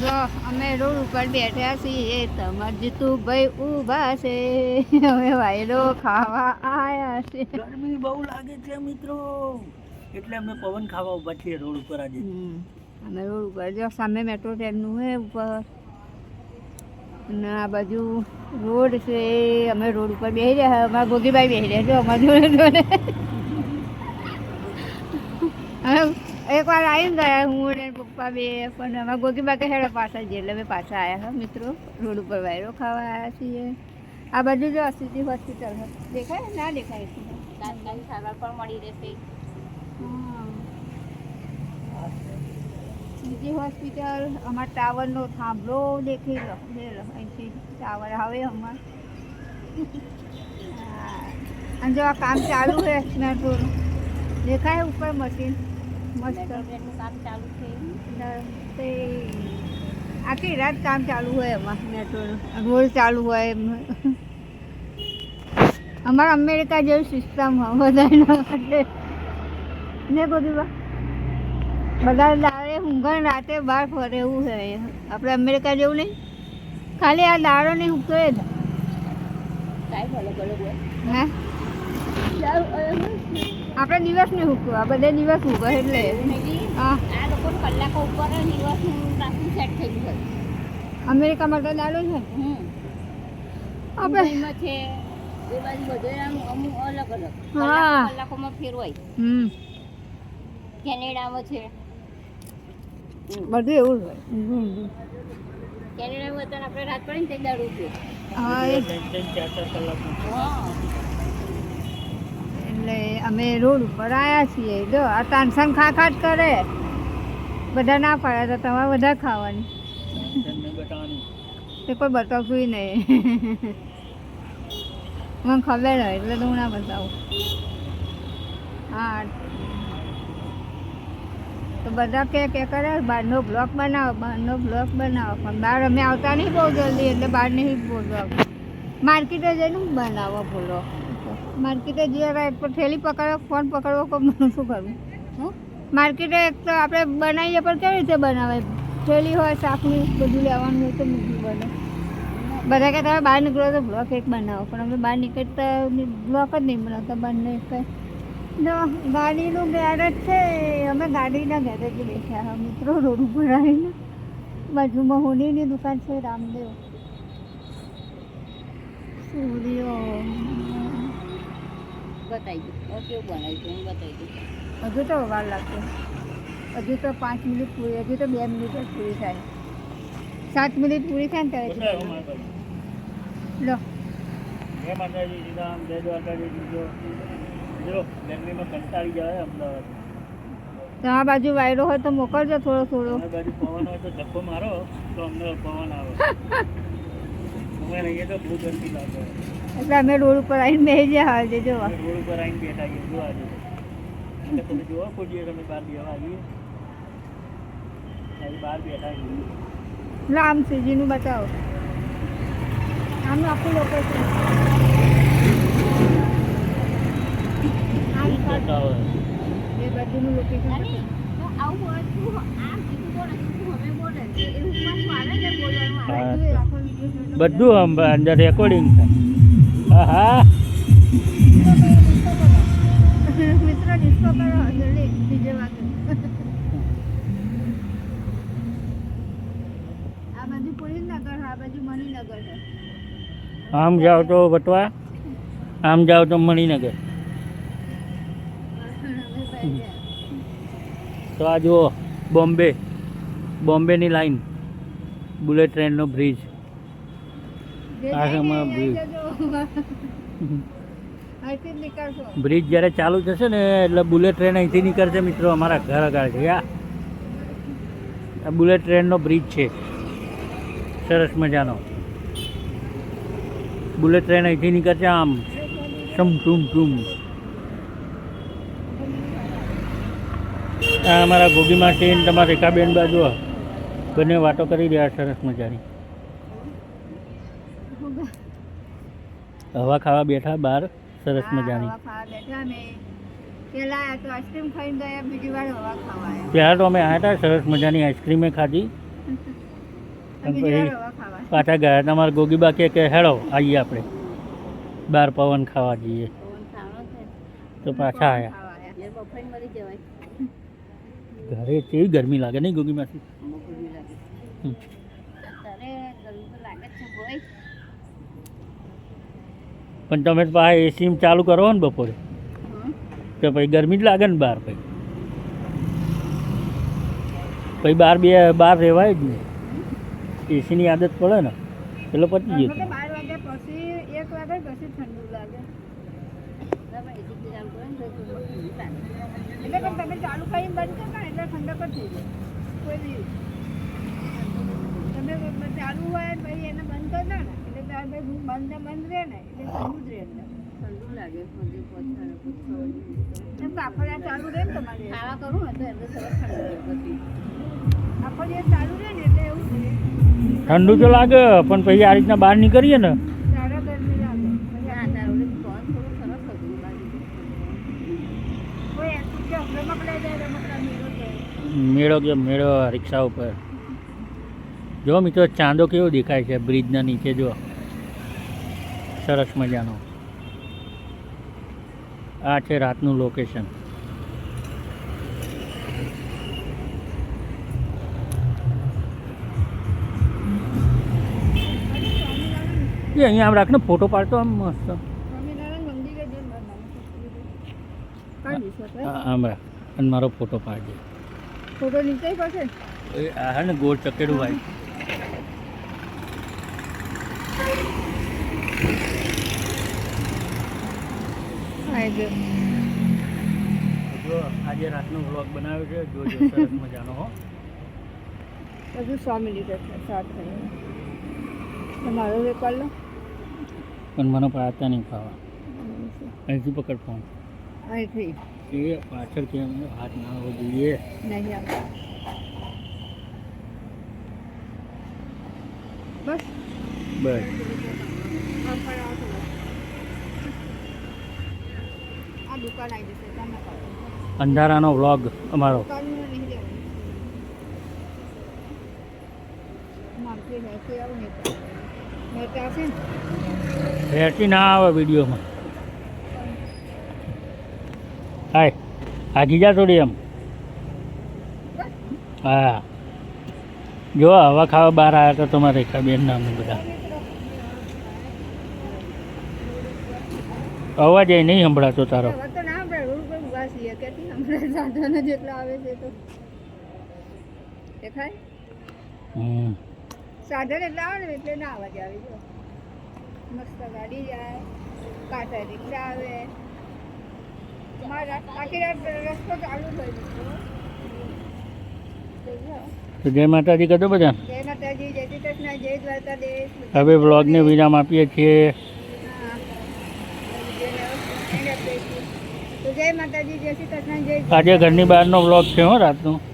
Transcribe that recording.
જો અમે રોડ ઉપર બેઠા છીએ તમાર જીતુભાઈ ઊભા છે. હવે વાયરો ખાવા આયા છે. ગરમી બહુ લાગે છે મિત્રો. એટલે અમે પવન ખાવા ઊભા છીએ રોડ ઉપર આજે. અમે રોડ ઉપર જો સામે મેટ્રો ટ્રેનનું હે ઉપર. ને આ બાજુ રોડ છે અમે રોડ ઉપર બેસી રહ્યા અમારા ગોગીભાઈ બેસી રહ્યા જો અમારા જોડે જોડે. એકવાર આવીને ગયા હું ને પપ્પા બે પણ અમારા ગોગીબા કે હેડો પાછા જઈએ એટલે અમે પાછા આવ્યા હા મિત્રો. રોડ ઉપર વાયરો ખાવા આવ્યા છીએ. આ બાજુ જો સિટી હોસ્પિટલ દેખાય? ના દેખાય. તાત્કાલિક સારવાર પણ મળી રહેશે. સિટી હોસ્પિટલ અમારા ટાવરનો થાંભલો દેખી લો અહીંથી ટાવર આવે અમાર. અને જો આ કામ ચાલુ છે મેટ્રોનું દેખાય ઉપર મશીન. મસ્ત. કામ ચાલુ છે. આખી રાત કામ ચાલુ હોય એમાં. રોડ ચાલુ હોય અમારા અમેરિકા જેવી સિસ્ટમ બધાનો એટલે ને બધું બધા દાડે ઊંઘણ રાતે બહાર ફરે એવું છે આપણે અમેરિકા જેવું નહીં. ખાલી આ દાડો નહીં એ જ. હે? આપણે દિવસ નહીં ઊંઘતું આ બધે દિવસ હૂકો એટલે. આ લોકો કલાકો ઉપર જ રાતનું સેટ થઈ ગયું અમેરિકામાં તો દાડો છે? આપણે છે એ બાજુ બધે અમુક અલગ અલગ હા. કલાકોમાં ફેરવાય હમ. કેનેડામાં છે બધું એવું હોય. કેનેડામાં આપણે રાત પડે ને તે દારૂ છે હા એ ત્રણ ત્રણ ચાર ચાર કલાકનું હા. એટલે અમે રોડ ઉપર આવ્યા છીએ. જો, આ તાનસાન ખા ખા જ કરે. બધા ના પાડ્યા તો તમારે બધા ખાવાની. તે કોઈ બતાવતું નહીં. મને ખબર હોય એટલે હું ના બતાવું. હા. તો બધા કે કે કરે, બહારનો બ્લોક બનાવો, બહારનો બ્લોક બનાવો. પણ બહાર અમે આવતા નહીં બહુ જલ્દી, એટલે બહાર નહીં બોલવા. માર્કેટે જઈને બનાવો બોલો. માર્કેટે જઈએ પર થેલી પકડો, ફોન પકડવો, કોઈ શું કરવું? શું માર્કેટે એક તો આપણે બનાવીએ પણ કેવી રીતે બનાવે થેલી હોય, શાકની, બધું લેવાનું હોય તો મૂકી બને બધા કે તમે બહાર નીકળો તો બ્લોક એક બનાવો, પણ અમે બહાર નીકળતા બ્લોક જ નહીં બનાવતા, બંને કંઈ ગાડીનું ગેરેજ છે, અમે ગાડીના ગેરેજ બેઠા હા, મિત્રો, રોડ ઉપર આવીને. બાજુમાં હોનીની દુકાન છે, રામદેવ. સૂર્યો બતાવી દઉં. કેવું બનાવ્યું છે હું બતાવી દઉં. હજુ તો વાર લાગશે. હજુ તો પાંચ મિનિટ પૂરી હજુ તો બે મિનિટ જ પૂરી થાય. સાત મિનિટ પૂરી થાય ને ત્યારે. લો. જય માતાજી શ્રીરામ જય દ્વારકાજી જો જો ગરમીમાં કંટાળી જાય અમદાવાદ. તો આ બાજુ વાયરો હોય તો મોકલજો થોડો થોડો. બાજુ પવન હોય તો ધક્કો મારો તો અમને પવન આવે. અમે રહીએ તો બહુ ગરમી લાગે. એટલે અમે રોડ ઉપર આવીને બે ગયા હાલ જો જોવા. રોડ ઉપર આવીને બેઠા છીએ જો આજે એટલે તમે જોવા કોઈ તમે અમે બહાર બેવા આવીએ. બહાર બેઠા છીએ. લો આમ સીજીનું બતાવો. આમનું આખું લોકેશન આમ જતા એ બધુંનું લોકેશન. બધું બધું આમ અંદર રેકોર્ડિંગ થાય. હા હા મિત્રો ડિસ્કો કરો જલ્દી ડીજે વાગે આ બાજુ પુરીનગર આ બાજુ મણિનગર છે આમ જાઓ તો વટવા. આમ જાઓ તો મણિનગર. તો આ જુઓ બોમ્બે. બોમ્બેની લાઈન. બુલેટ ટ્રેનનો બ્રિજ. આ એમાં બ્રિજ. બ્રિજ જ્યારે ચાલુ થશે ને, એટલે બુલેટ ટ્રેન અહીંથી નીકળશે મિત્રો અમારા ઘર આગળ છે. આ બુલેટ ટ્રેનનો બ્રિજ છે. સરસ મજાનો. બુલેટ ટ્રેન અહીંથી નીકળશે આમ. ટુમ ટુમ ટુમ આ અમારા ગોગીમાં છે ને તમારા રેખાબેન બાજુ બંને વાતો કરી રહ્યા સરસ મજાની. હવા ખાવા બેઠા બહાર સરસ મજાની. હવા ખાવા બેઠા અમે પેલા આ તો આઈસ્ક્રીમ ખાઈને ગયા બીજી વાર હવા ખાવા આવ્યા ત્યાં તો અમે આવ્યા હતા સરસ મજાની આઈસ્ક્રીમે ખાધી. અને પછી પાછા ગયા તમારા ગોગીબા કે કે હેડો આવીએ આપણે. બાર પવન ખાવા જઈએ. તો પાછા આવ્યા મરી ઘરે કેવી ગરમી લાગે નહીં ગોગીમાંથી? લાગે હમ. તારે ગરમી તો લાગે જ છે ભાઈ પણ તમે તો પાછા એસી ચાલુ કરો ને બપોરે. તો પછી ગરમી જ લાગે ને બહાર પછી પછી બહાર બે બહાર રહેવાય જ નહીં. એસીની આદત પડે ને એટલે પતી ગયું ચાલુ હોય પછી એને બંધ કરી ને એટલે ત્યાર પછી હું બંધ બંધ રહે ને એટલે ઠંડુ જ રહે ઠંડુ લાગે હજી પછાડે પૂછો. એમ તો ચાલુ રહે ને તમારે. ખાવા કરું ને તો એટલે સરસ ઠંડુ લાગે પછી આખો ચાલુ રહે ને એટલે એવું જ ઠંડુ તો લાગે પણ પછી આ રીતના બહાર નીકળીએ ને. મેળો કે મેળો રિક્ષા ઉપર. જો મિત્રો ચાંદો કેવો દેખાય છે બ્રિજના નીચે જો. સરસ મજાનો. આ છે રાતનું લોકેશન એ અહીંયા આમ રાખને ફોટો પાડતો આમ મસ્ત. આમ રાખ. અને મારો ફોટો પાડજે. ફોટો નીચે પાસે હે ને ગોળ ચકેડું ભાઈ હા જો. જો આજે રાતનો વ્લોગ બનાવ્યો છે જોજો સરસ મજાનો હો. બધું સો મિનિટ જ છે સાત થઈ તમારો રેકોર્ડ લો. પણ મને પાડતા નહીં ખાવા. અહીંથી પકડ ફોન અહીંથી. એ પાછળ કેમ હાથ ના આવવો જોઈએ. નહીં આવતા બસ. બસ આમ પણ આવતું નથી. આ દુકાન આવી જશે ત્યાં ના પાડો. અંધારાનો વ્લોગ અમારો. આવશે ને? આવે વિડીયોમાં. હાય આગી જા થોડી એમ. હા. જો હવા ખાવા બહાર આવ્યા તો તમારે બેન નામ બધા. અવાજ એ નહીં સંભળાતો તારો હવે તો ના આપણે રોડ પર ઊભા છીએ કેટલી હમણાં સાધનો જેટલા આવે છે તો. દેખાય? સાધન એટલા આવે ને એટલે ના અવાજ આવી જો. મસ્ત ગાડી જાય કાંઠા રિક્ષા આવે. મારા આખી રાત રસ્તો ચાલુ થઈ ગયો જય માતાજી કદો બધા. જય માતાજી જય શ્રી કૃષ્ણ જય દ્વારકાધીશ. હવે વ્લોગને વિરામ આપીએ છીએ હા. તો જય માતાજી જય શ્રી કૃષ્ણ જય આજે ઘરની બહારનો વ્લોગ છે હો રાતનો.